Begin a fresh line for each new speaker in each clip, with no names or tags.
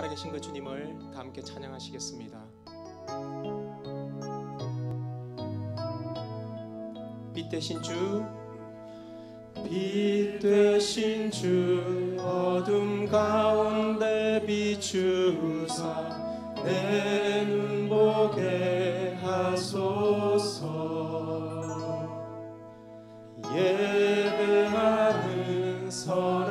살아계신 그 주님을 다 함께 찬양하시겠습니다. 빛 대신 주, 빛 대신 주, 어둠 가운데 비추사 내 눈 보게 하소서. 예배하는 선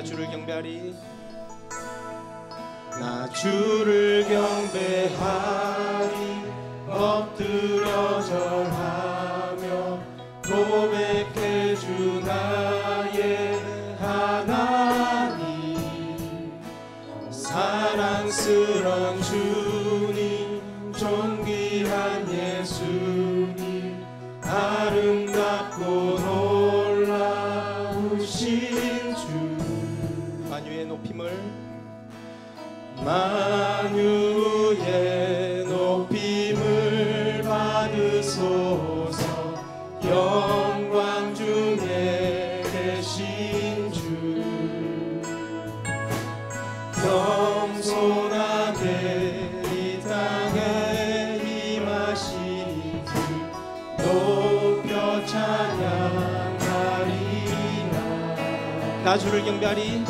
나 주를 경배하리. 나 주를 경배하리 나 주를 경배하리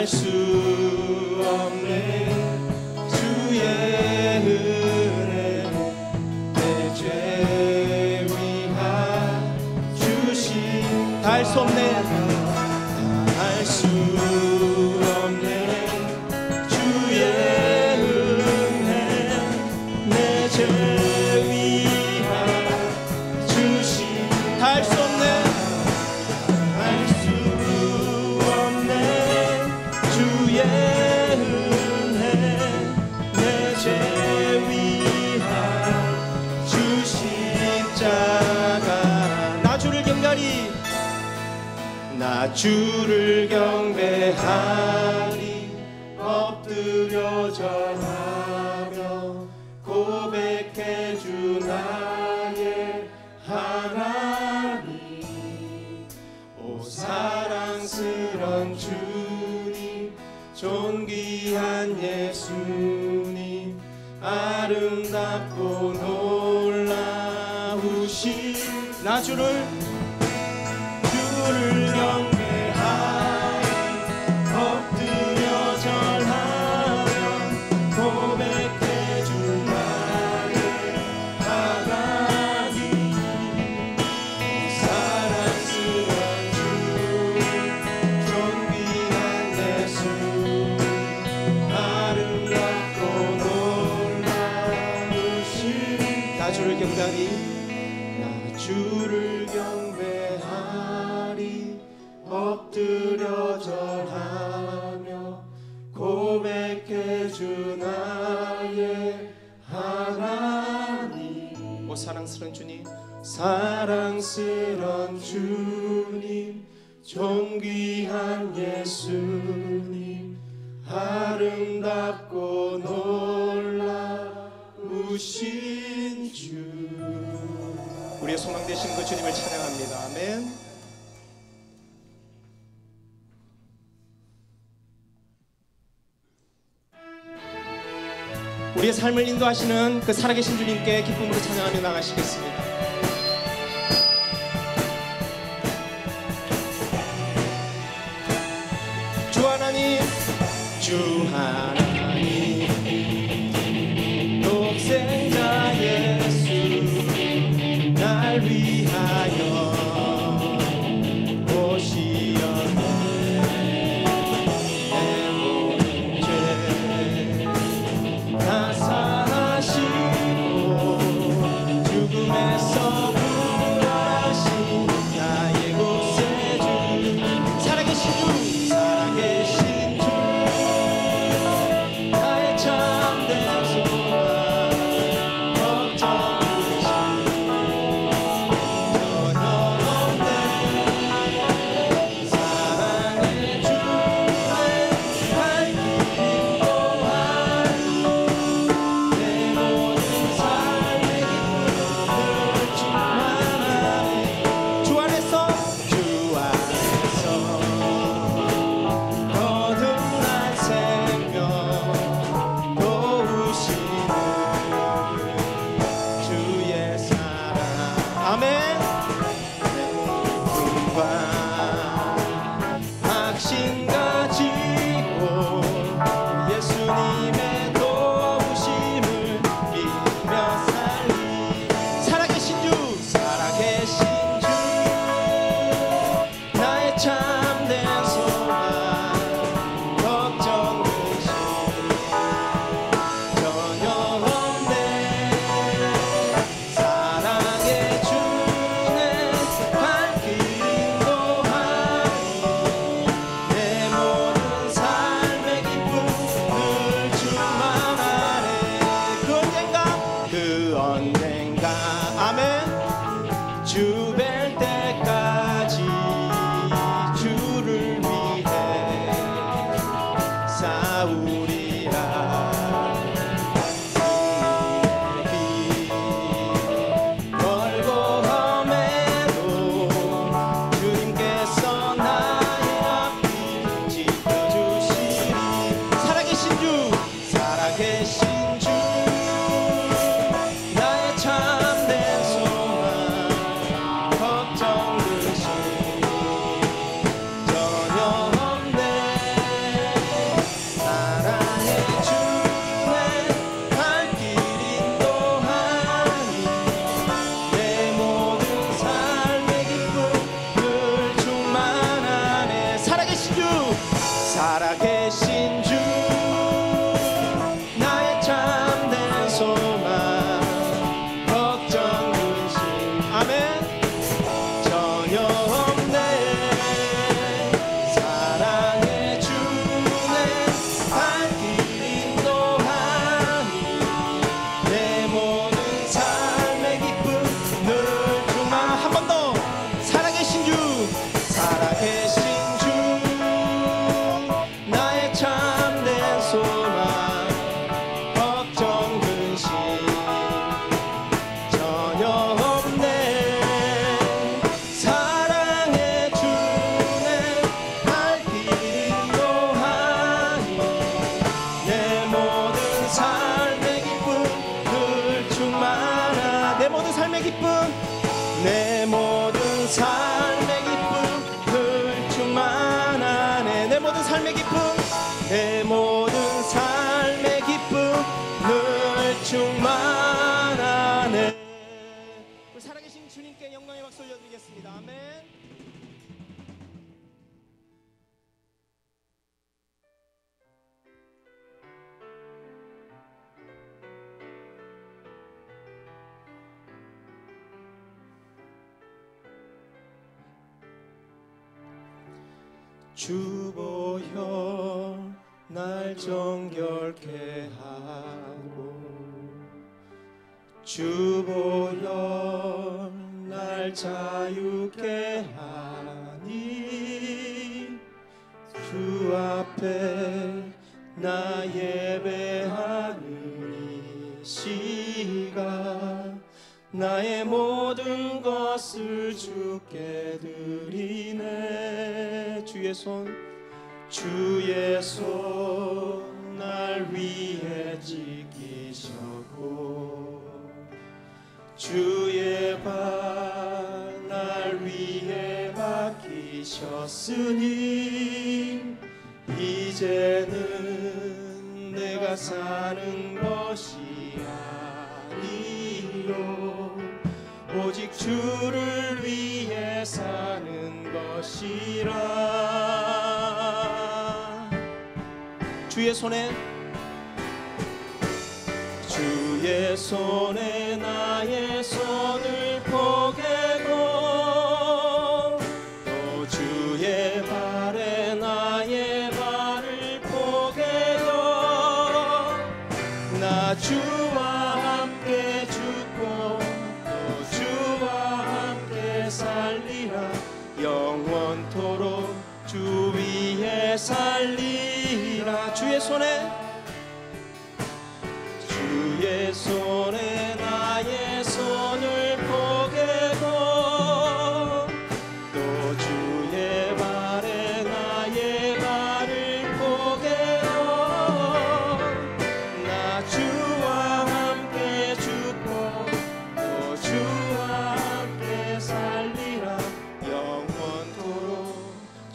닿을 나 주를 경배하리 엎드려 절하며 고백해 주 나의 하나님. 오 사랑스런 주님 존귀한 예수님 아름답고 놀라우신 나 주를 나의 하나님. 오 사랑스런 주님. 사랑스런 주님 존귀한 예수님 아름답고 놀라우신 주. 우리의 소망 되신 그 주님을 찬양합니다. 아멘 우리의 삶을 인도하시는 그 살아계신 주님께 기쁨으로 찬양하며 나가시겠습니다. Amen. 하나님의 박수 올려드리겠습니다. 아멘. 주 보여 날 정결케 하고 주 보여 날 자유케 하니 주 앞에 나 예배하는 이 시간 나의 모든 것을 주께 드리네. 주의 손 주의 손 날 위해 지키셨고 주 버리셨으니 이제는 내가 사는 것이 아니요. 오직 주를 위해 사는 것이라. 주의 손에 주의 손에 나의 손을 포개 흔들리나 주의 손에 주의 손에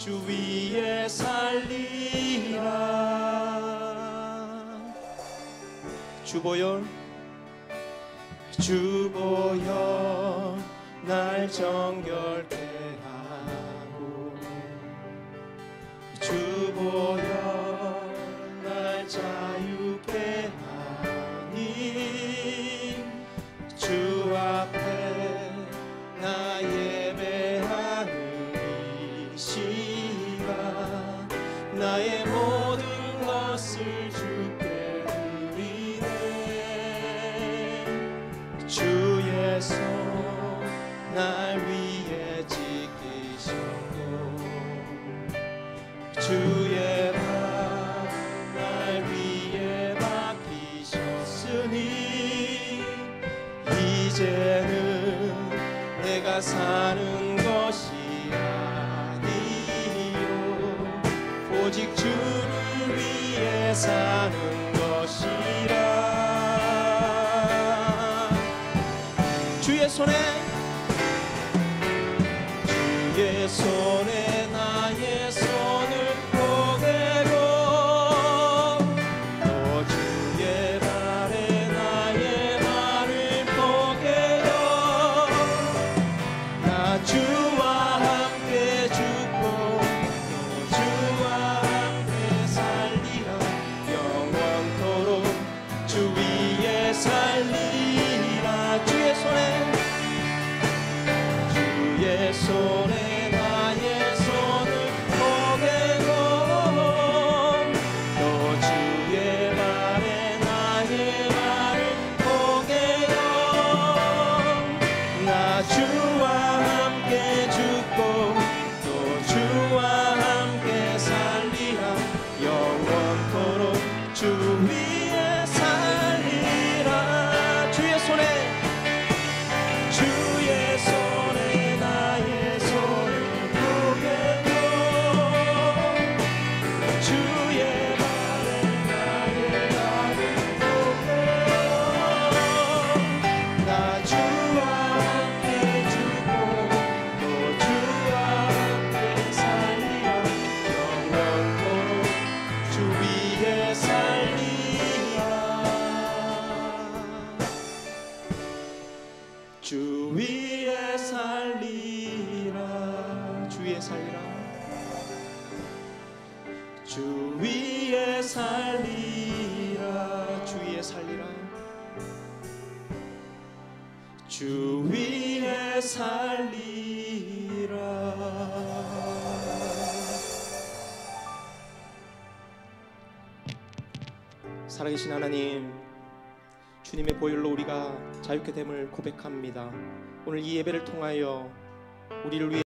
주 위에 살리라. 주보혈. 주보혈 날 정결케 하고. 주보혈. 사는 것이 아니요. 오직 주를 위해 사는 것이라. 주 위에 살리라. 주 위에 살리라. 주 위에 살리라. 살아계신 하나님 주님의 보혈로 우리가 자유케 됨을 고백합니다. 오늘 이 예배를 통하여 우리를 위해